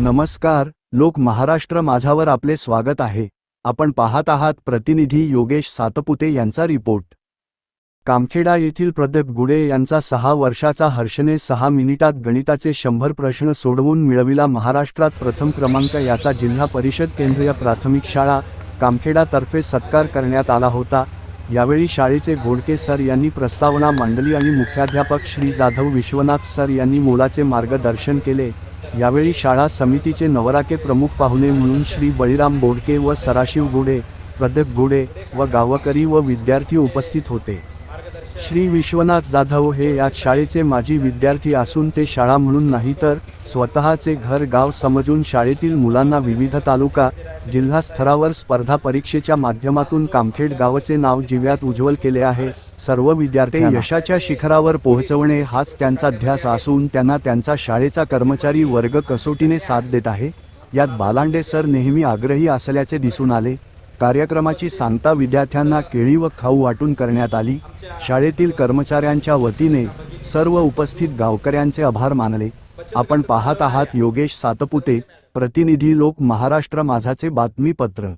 नमस्कार लोक महाराष्ट्र माझावर आपले स्वागत आहे. आपण पाहत आहात प्रतिनिधी योगेश सातपुते यांचा रिपोर्ट. कामखेडा येथील प्रदीप गुडे यांचा सहा वर्षाचा हर्षने सहा मिनिटात गणिताचे शंभर प्रश्न सोडवून मिळविला महाराष्ट्रात प्रथम क्रमांक याचा जिल्हा परिषद केंद्रीय प्राथमिक शाळा कामखेडातर्फे सत्कार करण्यात आला होता. यावेळी शाळेचे घोडके सर यांनी प्रस्तावना मांडली आणि मुख्याध्यापक श्री जाधव विश्वनाथ सर यांनी मोलाचे मार्गदर्शन केले. यावेळी शाळा समितीचे नवराके प्रमुख पाहुणे म्हणून श्री बळीराम बोडके व सराशिव गुडे प्रदीप गुडे व गावकरी व विद्यार्थी उपस्थित होते. श्री विश्वनाथ जाधव हे या शाळेचे माजी विद्यार्थी असून ते शाळा म्हणून नाही तर स्वतःचे घर गाव समजून शाळेतील मुलांना विविध तालुका जिल्हा स्तरावर स्पर्धा परीक्षेच्या माध्यमातून कामखेड गावाचे नाव जिव्यात उज्ज्वल केले आहे. सर्व विद्यार्थी यशाच्या शिखरावर पोहोचवणे हाच त्यांचा ध्यास असून त्यांना त्यांचा शाळेचा कर्मचारी वर्ग कसोटीने साथ देत आहे. यात बालांडे सर नेहमी आग्रही असल्याचे दिसून आले. कार्यक्रमाची सांगता विद्यार्थ्यांना केळी व खाऊ वाटून करण्यात आली. शाळेतील कर्मचाऱ्यांच्या वतीने सर्व उपस्थित गावकऱ्यांचे आभार मानले. आपण पाहत आहात योगेश सातपुते प्रतिनिधी लोक महाराष्ट्र माझाचे बातमीपत्र.